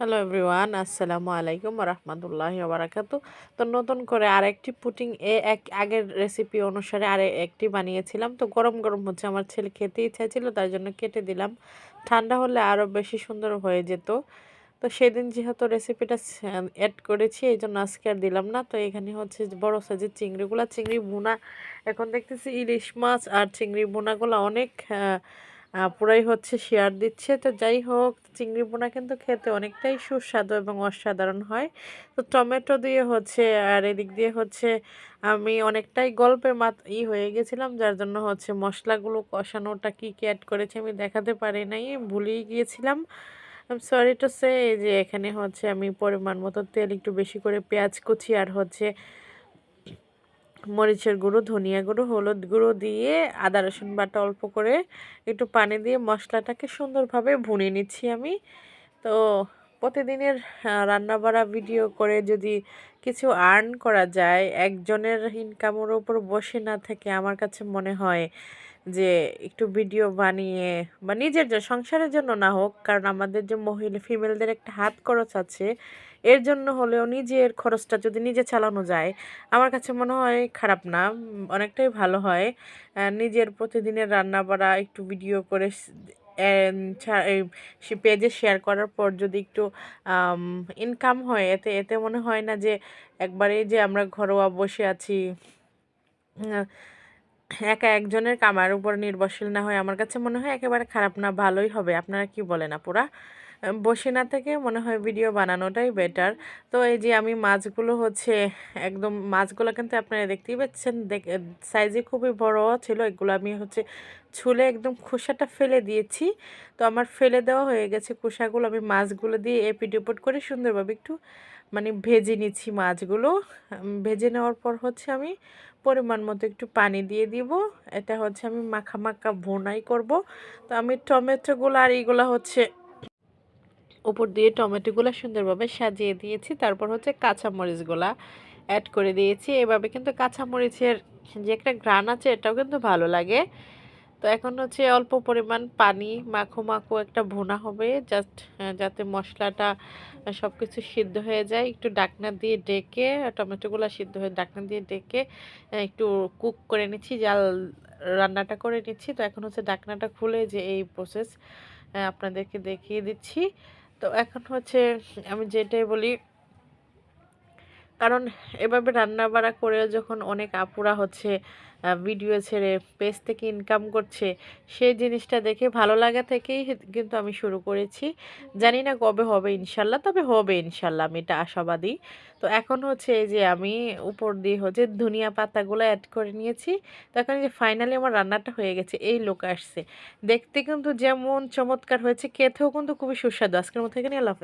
Hello everyone আসসালামু আলাইকুম রহমতুল্লাহ বারাকাতু তো নতুন করে আরেকটি পুটিং এ এক আগের রেসিপি অনুসারে আর একটি বানিয়েছিলাম। তো গরম গরম হচ্ছে, আমার ছেলে খেতে ইচ্ছা ছিল তার জন্য কেটে দিলাম। ঠান্ডা হলে আরও বেশি সুন্দর হয়ে যেত। তো সেদিন যেহেতু রেসিপিটা অ্যাড করেছি, এই জন্য আজকে আর দিলাম না। তো এখানে হচ্ছে বড় সাইজের চিংড়িগুলো, চিংড়ি বোনা এখন দেখতেছি ইলিশ মাছ আর চিংড়ি বোনাগুলো অনেক পুরাই হচ্ছে শেয়ার দিচ্ছে। তো যাই হোক, চিংড়ি বোনা কিন্তু খেতে অনেকটাই সুস্বাদু এবং অসাধারণ হয়। তো টমেটো দিয়ে হচ্ছে, আর এদিক দিয়ে হচ্ছে আমি অনেকটাই গল্পের মাত ই হয়ে গেছিলাম, যার জন্য হচ্ছে মশলাগুলো কষানোটা কী কী অ্যাড করেছে আমি দেখাতে পারি নাই, ভুলেই গিয়েছিলাম। সরি টু সে যে এখানে হচ্ছে আমি পরিমাণ মতো তেল একটু বেশি করে পেঁয়াজ কুচি আর হচ্ছে মরিচের গুঁড়ো, ধনিয়া গুঁড়ো, হলুদ গুঁড়ো দিয়ে আদা, রসুন বাটা অল্প করে একটু পানি দিয়ে মশলাটাকে সুন্দরভাবে ভুনে নিচ্ছি আমি। তো প্রতিদিনের রান্না বাড়া ভিডিও করে যদি কিছু আর্ন করা যায়, একজনের ইনকামের ওপর বসে না থেকে আমার কাছে মনে হয় যে একটু ভিডিও বানিয়ে বা নিজের যে সংসারের জন্য না হোক, কারণ আমাদের যে মহিলা ফিমেলদের একটা হাত খরচ আছে, এর জন্য হলেও নিজের খরচটা যদি নিজে চালানো যায়, আমার কাছে মনে হয় খারাপ না অনেকটাই ভালো হয়। নিজের প্রতিদিনের রান্না বাড়া একটু ভিডিও করে পেজে শেয়ার করার পর যদি একটু ইনকাম হয়, এতে এতে মনে হয় না যে একবারেই যে আমরা ঘরোয়া বসে আছি একা একজনের কামার উপর নির্ভরশীল না হয়, আমার কাছে মনে হয় একেবারে খারাপ না, ভালোই হবে। আপনারা কি বলেন আপুরা? বসে না থেকে মনে হয় ভিডিও বানানোটাই বেটার তো এই যে আমি মাছগুলো হচ্ছে একদম, মাছগুলো কিন্তু আপনারা দেখতেই পাচ্ছেন সাইজে খুবই বড় ছিল, এগুলো আমি হচ্ছে ছুলে একদম খোসাটা ফেলে দিয়েছি। তো আমার ফেলে দেওয়া হয়ে গেছে খোসাগুলো, আমি মাছগুলো দিয়ে এপিট করে সুন্দরভাবে একটু মানে ভেজে নিচ্ছি মাছগুলো। ভেজে নেওয়ার পর হচ্ছে আমি পরিমাণ মতো একটু পানি দিয়ে দিব। এটা হচ্ছে আমি মাখা মাখা ভোনাই করব। তো আমি টমেটোগুলো আর এইগুলো হচ্ছে উপর দিয়ে টমেটোগুলো সুন্দরভাবে সাজিয়ে দিয়েছি। তারপর হচ্ছে কাঁচামরিচগুলা অ্যাড করে দিয়েছি। এভাবে কিন্তু কাঁচামরিচের যে একটা গ্রান আছে, এটাও কিন্তু ভালো লাগে। তো এখন হচ্ছে অল্প পরিমাণ পানি, মাখো মাখো একটা ভুনা হবে। জাস্ট যাতে মশলাটা সব কিছু সিদ্ধ হয়ে যায়। একটু ডাকনা দিয়ে ডেকে, টমেটোগুলো সিদ্ধ হয়ে ডাকনা দিয়ে ডেকে একটু কুক করে নিচ্ছি। জাল রান্নাটা করে নিচ্ছি। তো এখন হচ্ছে ডাকনাটা খুলে যে এই প্রসেস আপনাদেরকে দেখিয়ে দিচ্ছি। তো এখন হচ্ছে আমি যেটাই বলি কারণ এভাবে রান্না বাড়া করে যখন অনেক আপুরা হচ্ছে ভিডিও ছেড়ে পেজ থেকে ইনকাম করছে, সেই জিনিসটা দেখে ভালো লাগা থেকেই কিন্তু আমি শুরু করেছি। জানি না কবে হবে ইনশাল্লাহ, তবে হবে ইনশাল্লাহ, আমি এটা আশাবাদী। তো এখন হচ্ছে এই যে আমি উপর দিয়ে হচ্ছে ধনিয়া পাতাগুলো অ্যাড করে নিয়েছি, তো এখন যে ফাইনালি আমার রান্নাটা হয়ে গেছে, এই লোক আসছে। দেখতে কিন্তু যেমন চমৎকার হয়েছে, খেতেও কিন্তু খুবই সুস্বাদু। আজকের মতো এখানে আল্লাহ